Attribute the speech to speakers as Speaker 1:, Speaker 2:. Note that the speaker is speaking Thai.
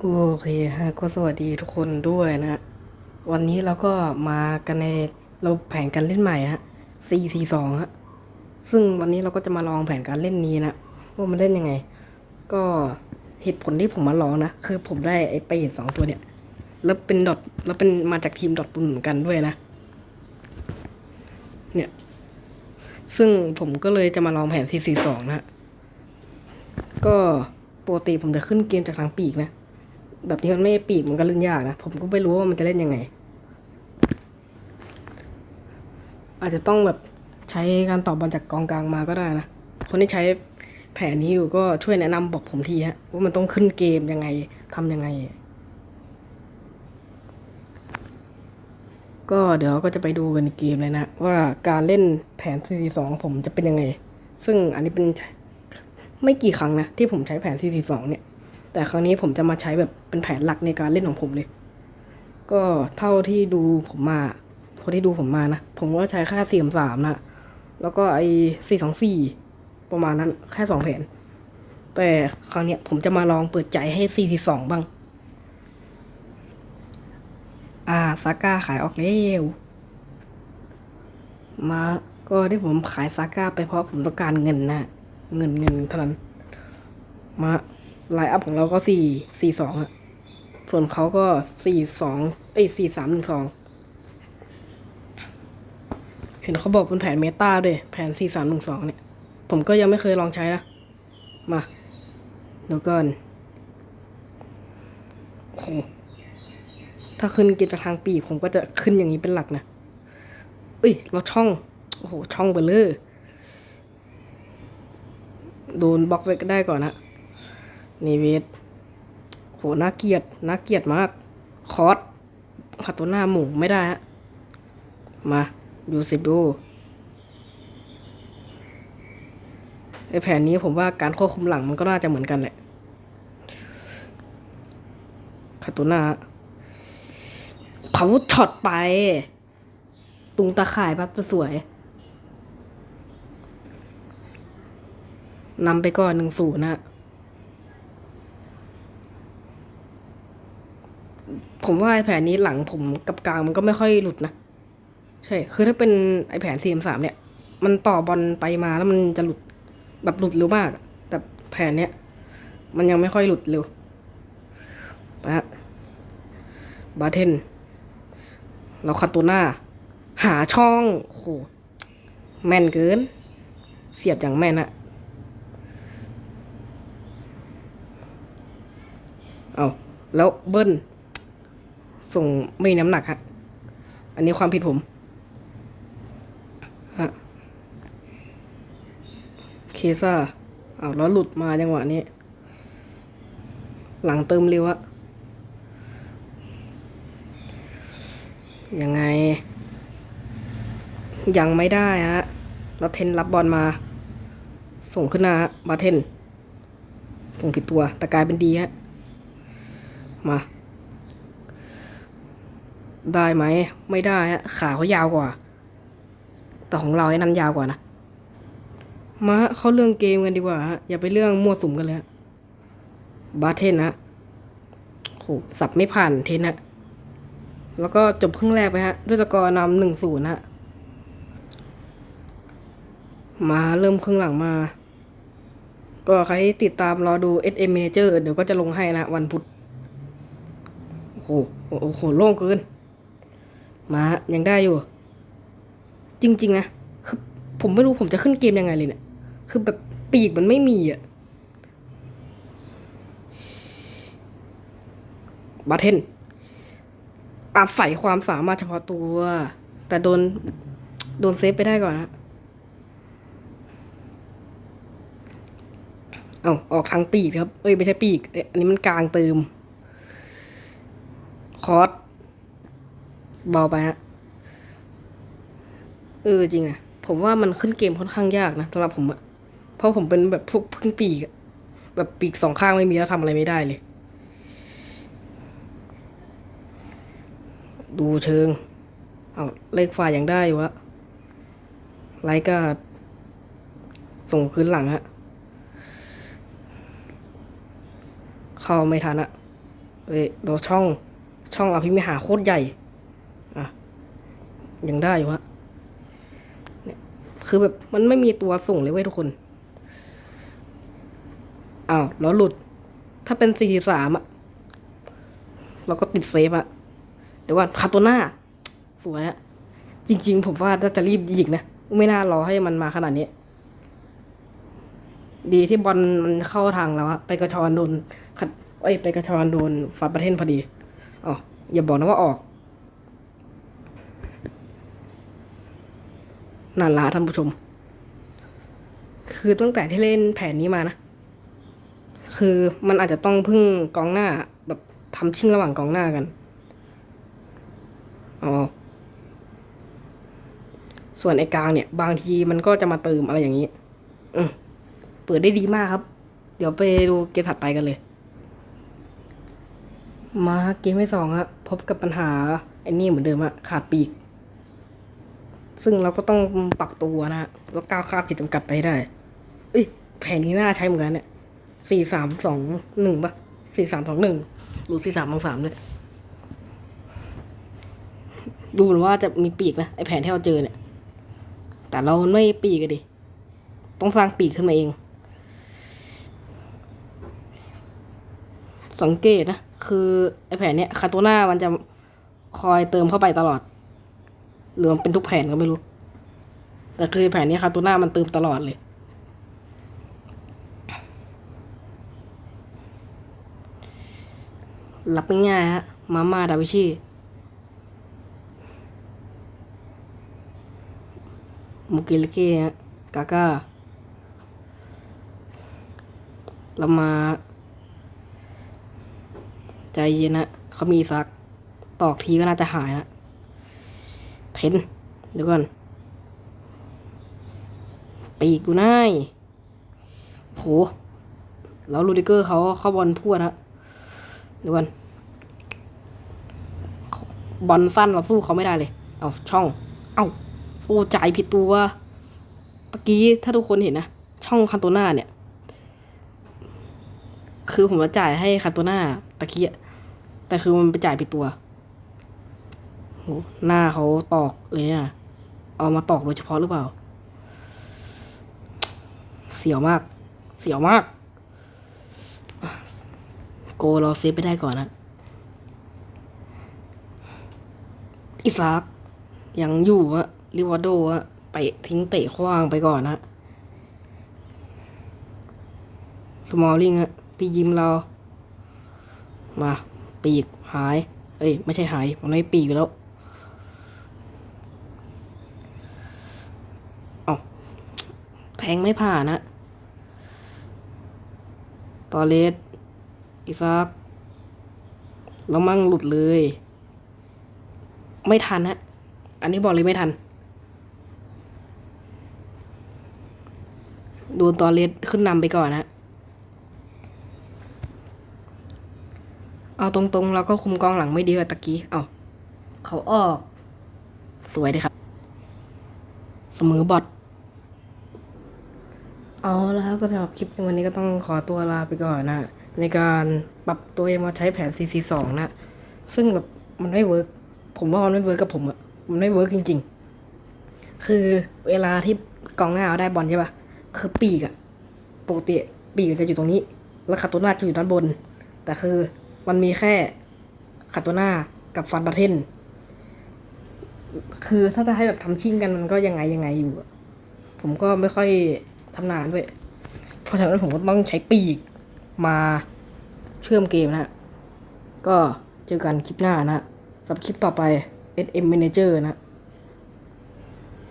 Speaker 1: โอเคฮะก็สวัสดีทุกคนด้วยนะ วันนี้เราก็มากันในเราแผนการเล่นใหม่ฮะ 4 4 2ฮะ ซึ่งวันนี้เราก็จะมาลองแผนการเล่นนี้นะว่ามันเล่นยังไง ก็เหตุผลที่ผมมาลองนะ คือผมได้ไอ้ไปเห็นสองตัวเนี่ย แล้วเป็นดอทแล้วเป็นมาจากทีมดอทปุ่นเหมือนกันด้วยนะ เนี่ย ซึ่งผมก็เลยจะมาลองแผน 4 4 2 นะฮะก็ปกติผมจะขึ้นเกมจากทางปีกนะ แบบนี้มันไม่ปีกมันก็เล่นยากนะ ผมก็ไม่รู้ว่ามันจะเล่นยังไง อาจจะต้องแบบใช้การตอบบอลจากกองกลางมาก็ได้นะ คนที่ใช้แผนนี้อยู่ก็ช่วยแนะนำบอกผมทีฮะว่ามันต้องขึ้นเกมยังไงทำยังไง ก็เดี๋ยวก็จะไปดูกันในเกมเลยนะ ว่าการเล่นแผน4-4-2ผมจะเป็นยังไง ซึ่งอันนี้เป็นไม่กี่ครั้งนะ ที่ผมใช้แผน4-4-2เนี่ย แต่ครั้งนี้ผมจะมาใช้แบบเป็นแผนหลักในการเล่นของผมเลย ก็เท่าที่ดูผมมาคนที่ดูผมมานะ ผมก็ใช้ค่าสี่สามนะแล้วก็ไอ้สี่สองสี่ประมาณนั้นแค่สองแผน แต่ครั้งเนี้ยผมจะมาลองเปิดใจให้สี่สองบ้าง อ่าซาก้าขายออกแล้วมาก็ที่ผมขายซาก้าไปเพราะผมต้องการเงินนะ เงินเงินเท่านั้น มา ไลน์อัพของเราก็สี่สี่สองอะส่วนเขาก็สี่สองเอ้ยสี่สามหนึ่งสองเห็นเขาบอกเป็นแผนเมตาด้วยแผนสี่สามหนึ่งสองเนี่ย ผมก็ยังไม่เคยลองใช้นะ มาดี๋ยวก่อนโอ้โหถ้าขึ้นเกมจากทางปีผมก็จะขึ้นอย่างนี้เป็นหลักนะเอ้ย เราช่อง โอ้โห ช่องเบลเลอร์โดนบล็อกไว้ก็ได้ก่อนนะ นีเวทโหน่าเกลียดน่าเกลียดมาก คอสขัดตัวหน้าหมูไม่ได้ฮะ มาดูสิดูไอแผนนี้ผมว่าการควบคุมหลังมันก็น่าจะเหมือนกันแหละขัดตัวหน้าเผาช็อตไป ตุงตาข่ายปั๊บสวยนำไปก่อนหนึ่งศูนย์นะ ผมว่าไอแผนนี้หลังผมกับกลางมันก็ไม่ค่อยหลุดนะ ใช่ คือถ้าเป็นไอแผน CM3 เนี่ย มันต่อบอลไปมาแล้วมันจะหลุดแบบหลุดเร็วมาก แต่แผนเนี้ยมันยังไม่ค่อยหลุดเร็วไปฮะบาเทน เราคัดตัวหน้า หาช่องโอ้โหแม่นเกิน เสียบอย่างแม่นอะเอาแล้วเบิ้ล ส่งไม่มีน้ำหนักฮะอันนี้ความผิดผมฮะเคซ่าเอาแล้วหลุดมาจังหวะนี้ หลังเติมเร็วอะยังไง ยังไม่ได้ฮะแล้วเทนรับบอลมา ส่งขึ้นหน้าฮะบาเทน ส่งผิดตัวแต่กลายเป็นดีฮะ มา ได้ไหม ไม่ได้ฮะขาเขายาวกว่า แต่ของเราไอ้นั้นยาวกว่านะ มาเข้าเรื่องเกมกันดีกว่าฮะ อย่าไปเรื่องมั่วสุมกันเลยบาเทนนะโหสับไม่ผ่านเทนฮะ แล้วก็จบครึ่งแรกไปฮะ ด้วยสกอร์นำหนึ่งศูนย์ฮะ มาเริ่มครึ่งหลังมา ก็ใครที่ติดตามรอดู SM Manager เดี๋ยวก็จะลงให้นะ วันพุธโอ้โห โอ้โห โล่งเกิน มายังได้อยู่ จริงๆนะคือผมไม่รู้ผมจะขึ้นเกมยังไงเลยเนี่ยคือแบบปีกมันไม่มีอะบาเทนอาศัยความสามารถเฉพาะตัว แต่โดน โดนเซฟไปได้ก่อนฮะเอาออกทางปีกครับ เอ้ย ไม่ใช่ปีกเอ้ยอันนี้มันกลางเติม คอร์ส เบาไปฮะ เออจริงอะผมว่ามันขึ้นเกมค่อนข้างยากนะสำหรับผมอะเพราะผมเป็นแบบพวกพึ่งปีกอะแบบปีกสองข้างไม่มีแล้วทำอะไรไม่ได้เลย ดูเชิง เอาเลขฝ่ายยังได้อยู่อะไลก็ส่งคืนหลังฮะ เข้าไม่ทันอะเอ้ยเราช่องช่องอภิมหาโคตรใหญ่ ยังได้อยู่ฮะเนี่ยคือแบบมันไม่มีตัวส่งเลยเว้ยทุกคนอ้าวแล้วหลุด ถ้าเป็นสี่สามอะเราก็ติดเซฟอะเดี๋ยวว่าคาโตน่าสวยอะจริง ๆ ผมว่าน่าจะรีบยิงนะไม่น่ารอให้มันมาขนาดนี้ ดีที่บอลมันเข้าทางแล้วอะไปกระชอนโดนขัดเอ้ยไปกระชอนโดนฟาประเทศพอดีอ๋ออย่าบอกนะว่าออก นันละท่านผู้ชม คือตั้งแต่ที่เล่นแผนนี้มานะ คือมันอาจจะต้องพึ่งกองหน้าแบบทำชิ่งระหว่างกองหน้ากัน อ๋อ ส่วนไอ้กลางเนี่ย บางทีมันก็จะมาเติมอะไรอย่างนี้ อืมเปิดได้ดีมากครับ เดี๋ยวไปดูเกมถัดไปกันเลย มาเกมที่สองอะพบกับปัญหาไอ้นี่เหมือนเดิมอะขาดปีก ซึ่งเราก็ต้องปรับตัวนะฮะแล้วก้าวข้ามขีดจำกัดไปได้ เอ้ย แผนนี้น่าใช้เหมือนกันเนี่ยสี่สามสองหนึ่งปะสี่สามสองหนึ่งหรือสี่สามสองสามด้วยดูเหมือนว่าจะมีปีกนะไอแผนที่เราเจอเนี่ย แต่เราไม่ปีกกันดิ ต้องสร้างปีกขึ้นมาเอง สังเกตนะ คือไอแผนเนี้ยคาโตน่ามันจะคอยเติมเข้าไปตลอด หรือมันเป็นทุกแผนก็ไม่รู้ แต่คือแผนนี้คาโตน่ามันเติมตลอดเลยรับง่ายฮะมาม่าดาวิชีมุกิลเกะฮะกาก้าเรามา ใจเย็นนะเขามีซัก ตอกทีก็น่าจะหายนะ เทนเดี๋ยวก่อน ปีกกูน่ายโหแล้วลูดิเกอร์เขาเข้าบอลพวดฮะเดี๋ยวก่อนบอลสั้นเราสู้เขาไม่ได้เลย เอาช่อง เอาโอ้จ่ายผิดตัวตะกี้ถ้าทุกคนเห็นนะ ช่องคันโตน่าเนี่ย คือผมจะจ่ายให้คันโตน่าตะกี้แต่คือมันไปจ่ายผิดตัว หน้าเขาตอกเลยอะเอามาตอกโดยเฉพาะหรือเปล่า เสียวมาก เสียวมาก โกเราเซฟไปได้ก่อนนะอิซากยังอยู่อะลิวาโดอะไปทิ้งเตะขว้างไปก่อนนะสมอลลิงอะพี่ยิมเรา มา ปีกหาย เอ้ย ไม่ใช่หาย มันไม่ปีกอยู่แล้ว เอาแทงไม่ผ่านนะตอเลสอิซากแล้วมั่งหลุดเลย ไม่ทันฮะ อันนี้บอกเลยไม่ทัน โดนตอเลสขึ้นนำไปก่อนฮะ เอาตรงๆเราก็คุมกองหลังไม่ดีกว่าตะกี้ เอาเขาออก สวยเลยครับ เสมอบอท เอาแล้วครับก็สำหรับคลิปในวันนี้ก็ต้องขอตัวลาไปก่อนนะ ในการปรับตัวเองมาใช้แผน CC2 นะ ซึ่งแบบมันไม่เวิร์กผมว่ามันไม่เวิร์กกับผมอะมันไม่เวิร์กจริง ๆ คือเวลาที่กองหน้าเอาได้บอลใช่ปะคือปีกอะปกติปีกจะอยู่ตรงนี้ แล้วคาโตน่าจะอยู่ด้านบน แต่คือมันมีแค่คาโตน่ากับฟันบาเทนคือถ้าจะให้แบบทำชิ่งกันมันก็ยังไงยังไงอยู่อะผมก็ไม่ค่อย ทำนานด้วย เพราะฉะนั้นผมก็ต้องใช้ปีกมาเชื่อมเกมนะ ก็เจอกันคลิปหน้านะสำหรับคลิปต่อไป SM Manager นะ